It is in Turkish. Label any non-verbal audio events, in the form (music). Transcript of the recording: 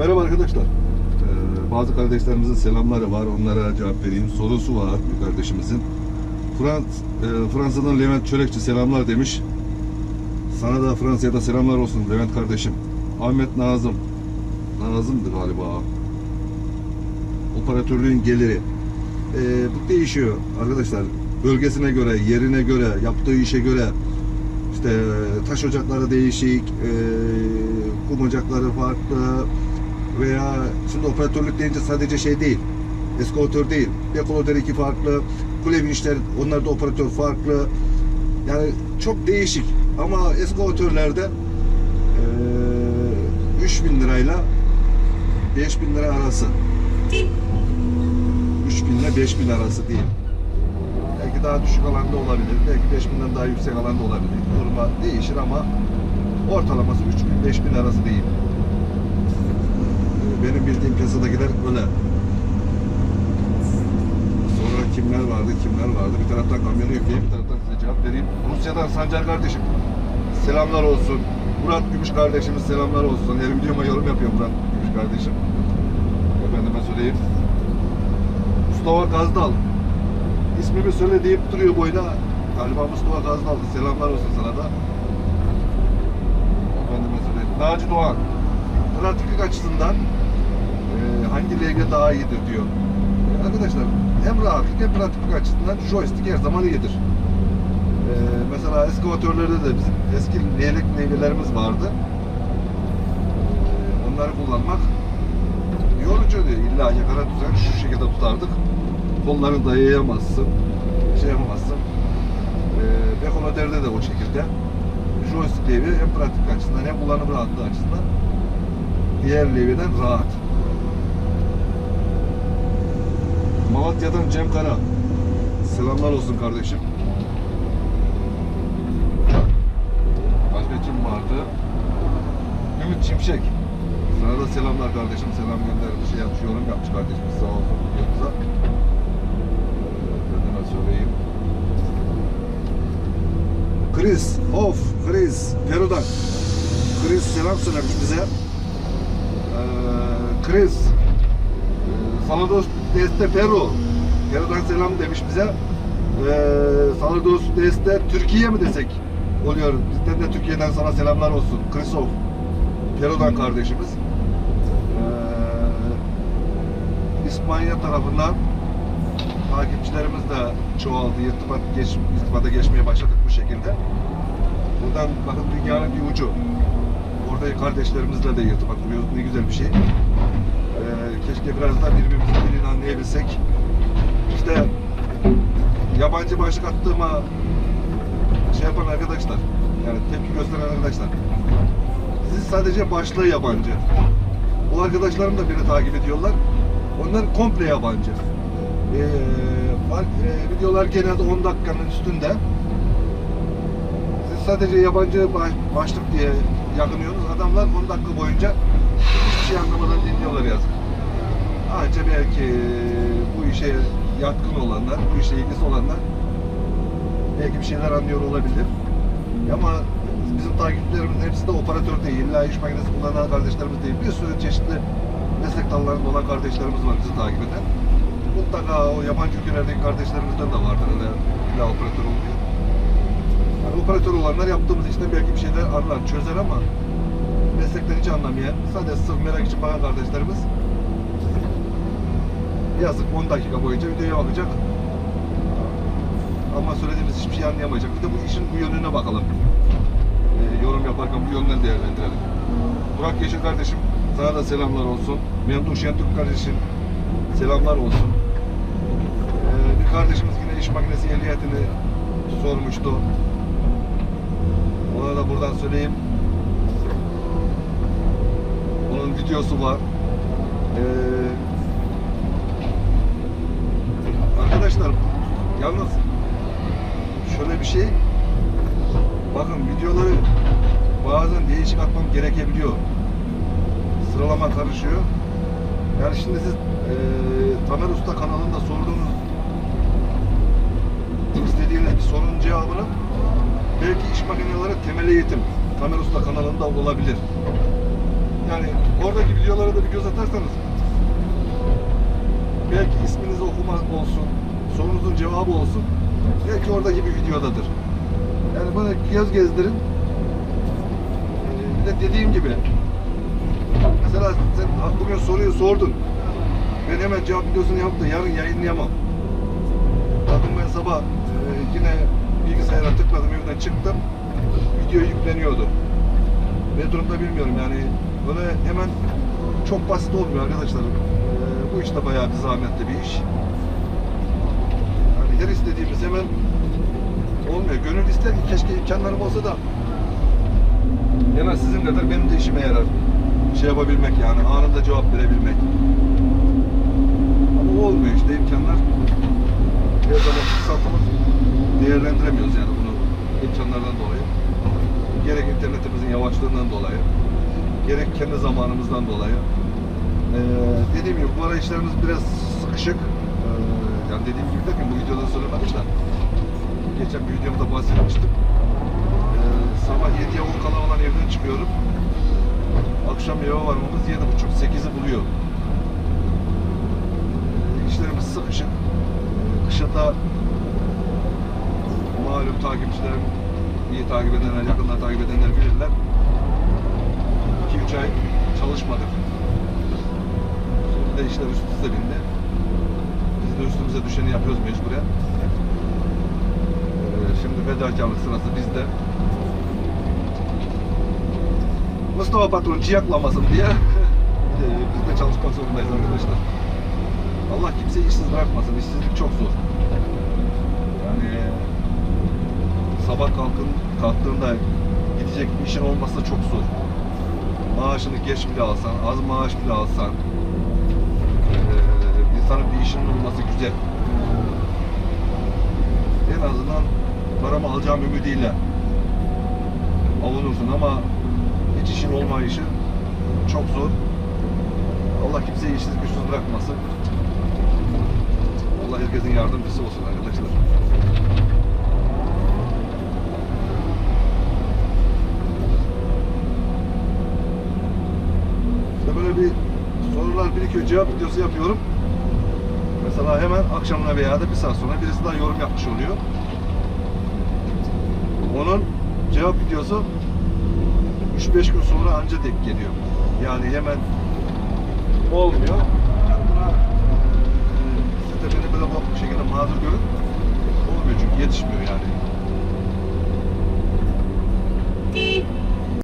Merhaba arkadaşlar. Ee, bazı kardeşlerimizin selamları var. Onlara cevap vereyim. Sorusu var bir kardeşimizin. Frans, e, Fransa'dan Levent Çörekçi selamlar demiş. Sana da Fransa'ya da selamlar olsun Levent kardeşim. Ahmet Nazım. Nazım'dı galiba. Operatörlüğün geliri. Ee, bu değişiyor arkadaşlar. Bölgesine göre, yerine göre, yaptığı işe göre işte taş ocakları değişik, e, kum ocakları farklı veya şimdi operatörlük deyince sadece şey değil, eskavatör değil, dekoloder iki farklı, kule vinçler onlar da operatör farklı. Yani çok değişik ama eskavatörlerde e, 3000 lirayla 5000 lira arası. 3000 ile 5000 arası değil. Belki daha düşük alanda olabilir. Belki 5000'den daha yüksek alanda olabilir. Duruma değişir ama ortalaması 3000 5000 arası değil. Ee, Benim bildiğim piyasadakiler öyle. Sonra kimler vardı, kimler vardı? Bir taraftan kamyonu yükleyeyim, bir taraftan size cevap vereyim. Rusya'dan Sancar kardeşim. Selamlar olsun. Murat Gümüş kardeşimiz selamlar olsun. Her videoma yorum yapıyor Murat Gümüş kardeşim. Efendime söyleyeyim. Mustafa Gazdal. İsmimi söyle deyip duruyor boyuna. Galiba Mustafa Gazdal'dı. Selamlar olsun sana da. Efendime söyleyeyim. Naci Doğan. Pratiklik açısından hangi LG daha iyidir diyor. E, arkadaşlar hem rahatlık hem pratiklik açısından joystick her zaman iyidir. E, mesela eskavatörlerde de bizim eski leylek neyvelerimiz vardı. Onları kullanmak yorucuydu. İlla yakara düzen şu şekilde tutardık. Kollarını dayayamazsın. Şey yapamazsın. E, Bekonoderde de o şekilde. Joystick levye hem pratik açısından hem kullanım rahatlığı açısından diğer levyeden rahat. Malatya'dan Cem Kara. Selamlar olsun kardeşim. Başka kim vardı? Ümit Çimşek. Sana da selamlar kardeşim. Selam göndermiş, şey yapmış, yorum yapmış kardeşimiz. Sağ olsun videomuza. Efendime söyleyeyim. Chris, of, Chris, Peru'dan. Chris selam söylemiş bize. Ee, Chris, Salados Deste Peru. Peru'dan selam demiş bize. Ee, Salados Deste Türkiye mi desek? Oluyor. Bizden de Türkiye'den sana selamlar olsun. Chrisov. Peru'dan kardeşimiz. Ee, İspanya tarafından takipçilerimiz de çoğaldı. İrtibat geç, irtibata geçmeye başladık bu şekilde. Buradan bakın dünyanın bir ucu. Orada kardeşlerimizle de irtibat kuruyoruz. Ne güzel bir şey. Keşke biraz da birbirimizin dilini anlayabilsek. İşte yabancı başlık attığıma şey yapan arkadaşlar, yani tepki gösteren arkadaşlar. Siz sadece başlığı yabancı. Bu arkadaşlarım da beni takip ediyorlar. Onlar komple yabancı. Ee, e, videolar genelde 10 dakikanın üstünde. Siz sadece yabancı baş- başlık diye yakınıyorsunuz. Adamlar 10 dakika boyunca hiçbir şey anlamadan dinliyorlar yazık. Anca belki bu işe yatkın olanlar, bu işe ilgisi olanlar belki bir şeyler anlıyor olabilir. Ama bizim takipçilerimizin hepsi de operatör değil. İlla iş makinesi kullanan kardeşlerimiz değil. Bir sürü çeşitli meslek dallarında olan kardeşlerimiz var bizi takip eden. Mutlaka o yabancı ülkelerdeki kardeşlerimizden de vardır. Öyle illa operatör olmuyor. Yani operatör olanlar yaptığımız işten belki bir şeyler anlar, çözer ama meslekten hiç anlamayan, sadece sırf merak için bakan kardeşlerimiz yazık 10 dakika boyunca videoya bakacak. Ama söylediğimiz hiçbir şey anlayamayacak. Bir de bu işin bu yönüne bakalım. Ee, yorum yaparken bu yönden değerlendirelim. Burak Yeşil kardeşim, sana da selamlar olsun. Memduh Şentürk kardeşim, selamlar olsun. Ee, bir kardeşimiz yine iş makinesi ehliyetini sormuştu. Ona da buradan söyleyeyim. Onun videosu var. Ee, arkadaşlar yalnız şöyle bir şey bakın videoları bazen değişik atmam gerekebiliyor. Sıralama karışıyor. Yani şimdi siz eee Tamer Usta kanalında sorduğunuz istediğiniz bir sorunun cevabını belki iş makineleri temel eğitim Tamer Usta kanalında olabilir. Yani oradaki videolara da bir göz atarsanız belki isminizi okuma olsun, sorunuzun cevabı olsun. Belki oradaki bir videodadır. Yani bana göz gezdirin. Bir de dediğim gibi mesela sen bugün soruyu sordun. Ben hemen cevap videosunu yaptım. Yarın yayınlayamam. Bakın ben sabah e, yine bilgisayara tıkladım evden çıktım. Video yükleniyordu. Ne durumda bilmiyorum yani böyle hemen çok basit olmuyor arkadaşlar. Ee, bu işte bayağı bir zahmetli bir iş. Her istediğimiz hemen olmuyor. Gönül ister ki keşke imkanlarım olsa da hemen sizin kadar benim de işime yarar. Şey yapabilmek yani anında cevap verebilmek. Ama olmuyor işte imkanlar. Her zaman fırsatımız değerlendiremiyoruz yani bunu imkanlardan dolayı. Gerek internetimizin yavaşlığından dolayı, gerek kendi zamanımızdan dolayı. Ee, dediğim gibi bu ara işlerimiz biraz sıkışık. Yani dediğim gibi derken bu videoda söylemedim de geçen bir videomda bahsetmiştim. Ee, sabah 7'ye 10 kala olan evden çıkıyorum. Akşam eve varmamız 7.30-8'i buluyor. Ee, işlerimiz sıkışık. Ee, kışında malum takipçilerim iyi takip edenler, yakından takip edenler bilirler. 2-3 ay çalışmadık. Şimdi de işler üst üste bindi. De üstümüze düşeni yapıyoruz mecburen. Ee, şimdi fedakarlık sırası bizde. Mustafa patron ciyaklamasın diye (laughs) ee, biz de çalışmak zorundayız arkadaşlar. Allah kimseyi işsiz bırakmasın. İşsizlik çok zor. Yani sabah kalkın, kalktığında gidecek bir işin olması çok zor. Maaşını geç bile alsan, az maaş bile alsan, insanın bir işinin olması güzel. En azından paramı alacağım ümidiyle avunursun ama hiç işin olmayışı çok zor. Allah kimseyi işsiz güçsüz bırakmasın. Allah herkesin yardımcısı olsun arkadaşlar. İşte böyle bir sorular birikiyor, cevap videosu yapıyorum. Mesela hemen akşamına veya da bir saat sonra birisi daha yorum yapmış oluyor. Onun cevap videosu 3-5 gün sonra anca denk geliyor. Yani hemen olmuyor. Yani buna e, siz de beni böyle bu şekilde mağdur görün. Olmuyor çünkü yetişmiyor yani.